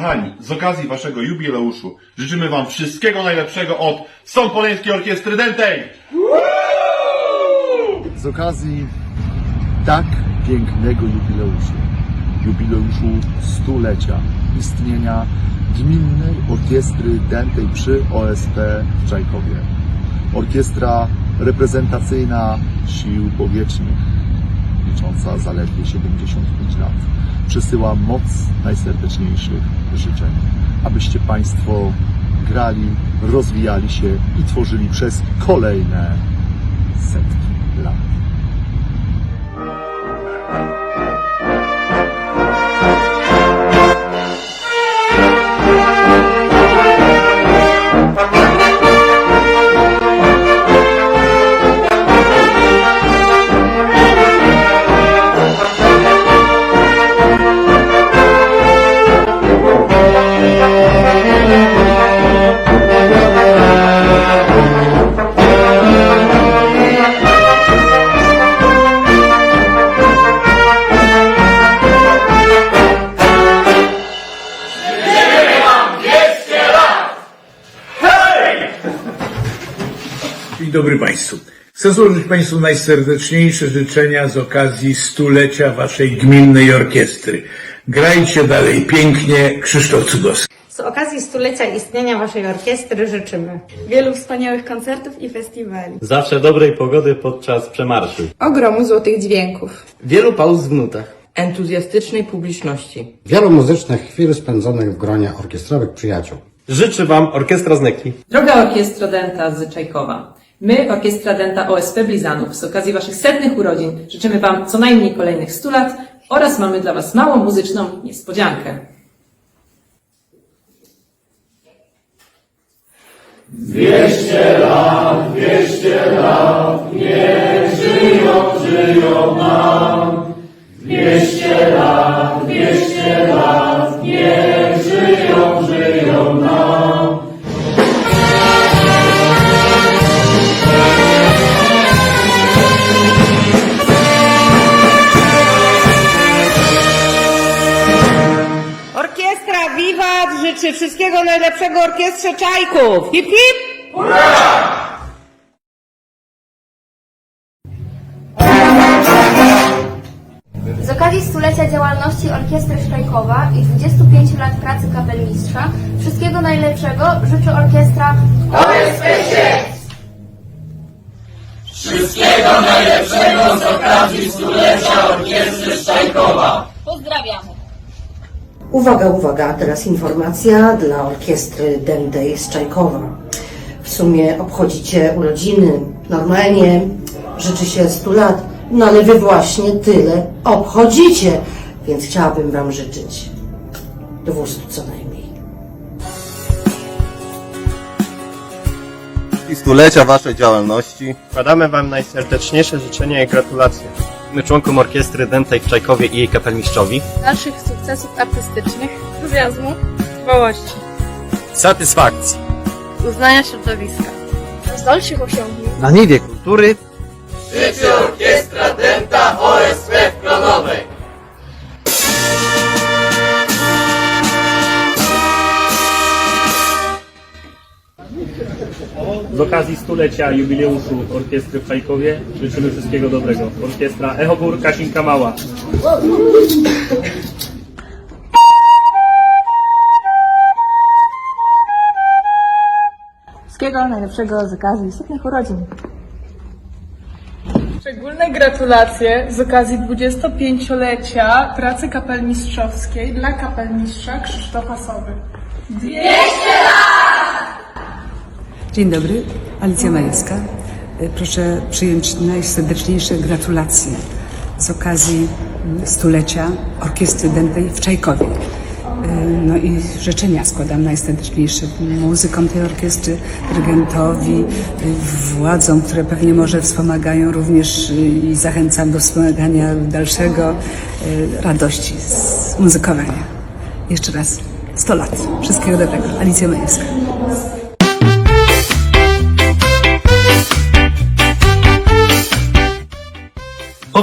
Kochani, z okazji waszego jubileuszu życzymy wam wszystkiego najlepszego od Sąpoleńskiej Orkiestry Dentej! z okazji tak pięknego jubileuszu, jubileuszu stulecia istnienia Gminnej Orkiestry Dętej przy OSP w Czajkowie. Orkiestra reprezentacyjna sił powietrznych, licząca zaledwie 75 lat, przesyła moc najserdeczniejszych życzeń, abyście Państwo grali, rozwijali się i tworzyli przez kolejne setki lat. Dzień dobry Państwu. Chcę złożyć Państwu najserdeczniejsze życzenia z okazji stulecia Waszej gminnej orkiestry. Grajcie dalej pięknie, Krzysztof Cudowski. Z okazji stulecia istnienia Waszej orkiestry życzymy Wielu wspaniałych koncertów i festiwali. Zawsze dobrej pogody podczas przemarszu. Ogromu złotych dźwięków. Wielu pauz w nutach. Entuzjastycznej publiczności. Wielu muzycznych chwil spędzonych w gronie orkiestrowych przyjaciół. Życzy Wam Orkiestra Zneki. Droga Orkiestro Denta z Czajkowa, my, Orkiestra Denta OSP Blizanów, z okazji Waszych setnych urodzin życzymy Wam co najmniej kolejnych 100 lat oraz mamy dla Was małą muzyczną niespodziankę. Orkiestra życzy wszystkiego najlepszego orkiestrze Czajków! Hip hip! Z okazji stulecia działalności Orkiestry Sztajkowa i 25 lat pracy kapelmistrza wszystkiego najlepszego życzy orkiestra Uwaga, uwaga, teraz informacja dla orkiestry Dętej z Czajkowa. W sumie obchodzicie urodziny. Normalnie życzy się 100 lat, no ale wy właśnie tyle obchodzicie, więc chciałabym wam życzyć 200 co najmniej. i stulecia Waszej działalności. Składamy Wam najserdeczniejsze życzenia i gratulacje. Członkom Orkiestry Dętej w Czajkowie i jej kapelmistrzowi. Naszych sukcesów artystycznych, entuzjazmu, dbałości, Satysfakcji. uznania środowiska, dalszych osiągnięć, Na niwie kultury Z okazji stulecia jubileuszu Orkiestry w Czajkowie życzymy wszystkiego dobrego. Orkiestra Echobór Kasinka Mała. Wszystkiego najlepszego z okazji setnych urodzin. Szczególne gratulacje z okazji 25-lecia pracy kapelmistrzowskiej dla kapelmistrza Krzysztofa Soby. Dzień dobry, Alicja Majewska. Proszę przyjąć najserdeczniejsze gratulacje z okazji stulecia Orkiestry Dętej w Czajkowie. No i życzenia składam najserdeczniejsze muzykom tej orkiestry, dyrygentowi, władzom, które pewnie może wspomagają również i zachęcam do wspomagania dalszego radości z muzykowania. Jeszcze raz 100 lat. Wszystkiego dobrego. Alicja Majewska.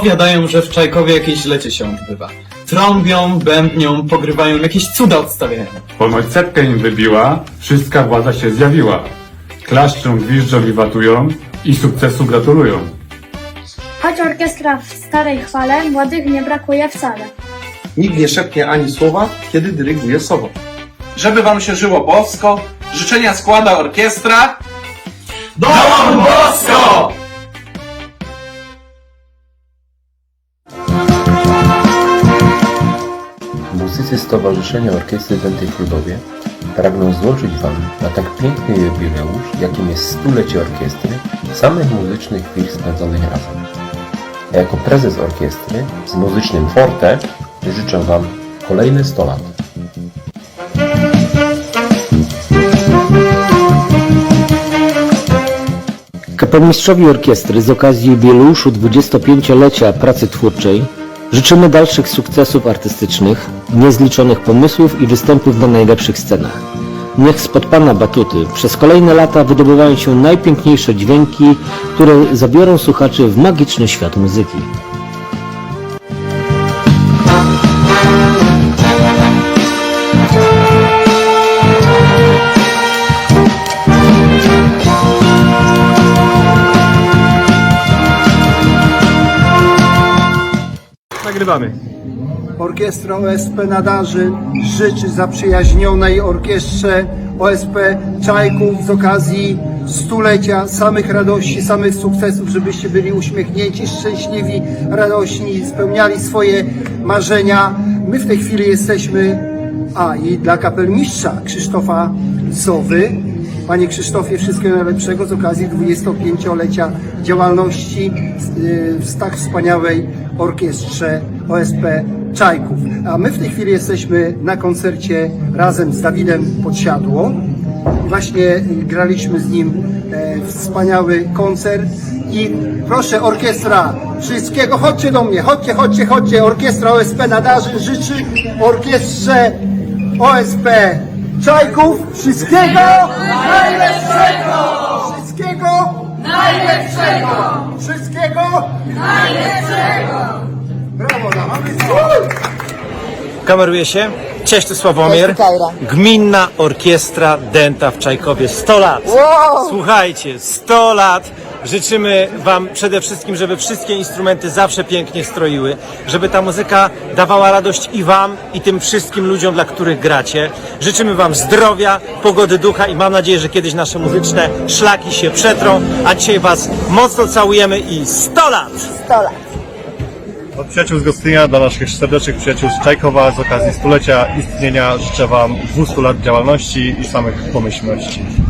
Powiadają, że w Czajkowie jakieś lecie się odbywa. trąbią, bębnią, pogrywają, jakieś cuda odstawiają. Ponoć setka im wybiła, wszystka władza się zjawiła. Klaszczą, gwiżdżą i watują i sukcesu gratulują. Choć orkiestra w starej chwale, młodych nie brakuje wcale. Nikt nie szepnie ani słowa, kiedy dyryguje sobą. Żeby wam się żyło bosko, życzenia składa orkiestra. Muzycy Stowarzyszenia Orkiestry Dętej w pragną złożyć Wam na tak piękny jubileusz, jakim jest stulecie orkiestry, samych muzycznych chwil spędzonych razem. A jako prezes orkiestry z muzycznym forte życzę Wam kolejne 100 lat. Kapelmistrzowi orkiestry z okazji jubileuszu 25-lecia pracy twórczej życzymy dalszych sukcesów artystycznych, niezliczonych pomysłów i występów na najlepszych scenach. Niech spod Pana batuty przez kolejne lata wydobywają się najpiękniejsze dźwięki, które zabiorą słuchaczy w magiczny świat muzyki. Nagrywamy. Orkiestra OSP Nadarzy życzy zaprzyjaźnionej orkiestrze OSP Czajków z okazji stulecia samych radości, samych sukcesów, żebyście byli uśmiechnięci, szczęśliwi, radośni, spełniali swoje marzenia. My w tej chwili jesteśmy, a i dla kapelmistrza Krzysztofa Sowy. Panie Krzysztofie, wszystkiego najlepszego z okazji 25-lecia działalności y, w tak wspaniałej orkiestrze OSP Czajków. A my w tej chwili jesteśmy na koncercie razem z Dawidem Podsiadło. Właśnie graliśmy z nim e, wspaniały koncert i proszę orkiestra wszystkiego, chodźcie do mnie, chodźcie, chodźcie, chodźcie, orkiestra OSP Nadarzy życzy orkiestrze OSP Czajków wszystkiego najlepszego! Najlepszego! Wszystkiego najlepszego! Brawo, mamy Kameruje się. Cześć, tu Sławomir. Gminna Orkiestra Dęta w Czajkowie. 100 lat. Słuchajcie, 100 lat. Życzymy Wam przede wszystkim, żeby wszystkie instrumenty zawsze pięknie stroiły, żeby ta muzyka dawała radość i Wam, i tym wszystkim ludziom, dla których gracie. Życzymy Wam zdrowia, pogody ducha i mam nadzieję, że kiedyś nasze muzyczne szlaki się przetrą. A dzisiaj Was mocno całujemy i 100 lat! Od przyjaciół z Gostynia dla naszych serdecznych przyjaciół z Czajkowa z okazji stulecia istnienia życzę Wam 200 lat działalności i samych pomyślności.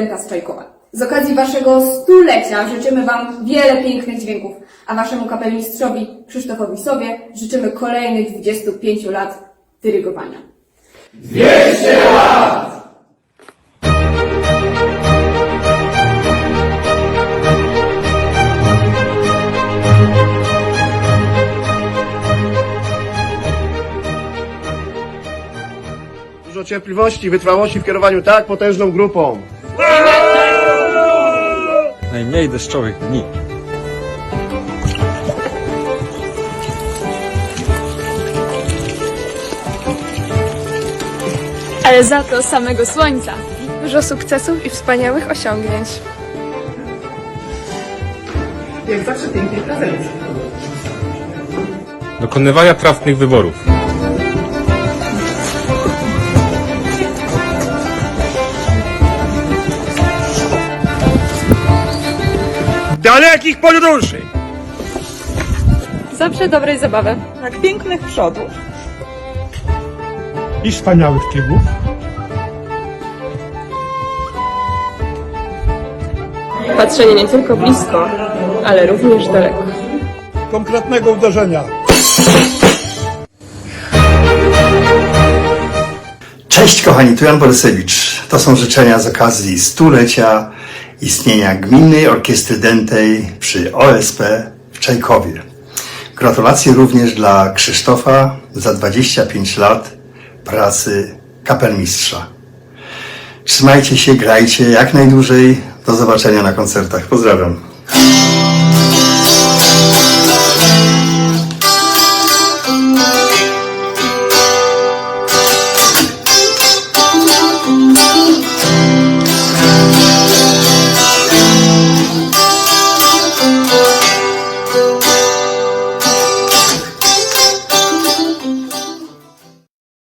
Dęta z okazji Waszego stulecia życzymy Wam wiele pięknych dźwięków, a Waszemu kapelmistrzowi Krzysztofowi Sowie życzymy kolejnych 25 lat dyrygowania. Dużo cierpliwości i wytrwałości w kierowaniu tak potężną grupą. Najmniej deszczowych dni. Ale za to samego słońca. Dużo sukcesów i wspaniałych osiągnięć. Dokonywania trafnych wyborów. Dalekich podróży! Zawsze dobrej zabawy. Jak pięknych przodów. I wspaniałych tyłów. Patrzenie nie tylko blisko, ale również daleko. Konkretnego uderzenia. Cześć kochani, tu Jan Borysewicz. To są życzenia z okazji stulecia istnienia Gminnej Orkiestry Dętej przy OSP w Czajkowie. Gratulacje również dla Krzysztofa za 25 lat pracy kapelmistrza. Trzymajcie się, grajcie jak najdłużej. Do zobaczenia na koncertach. Pozdrawiam.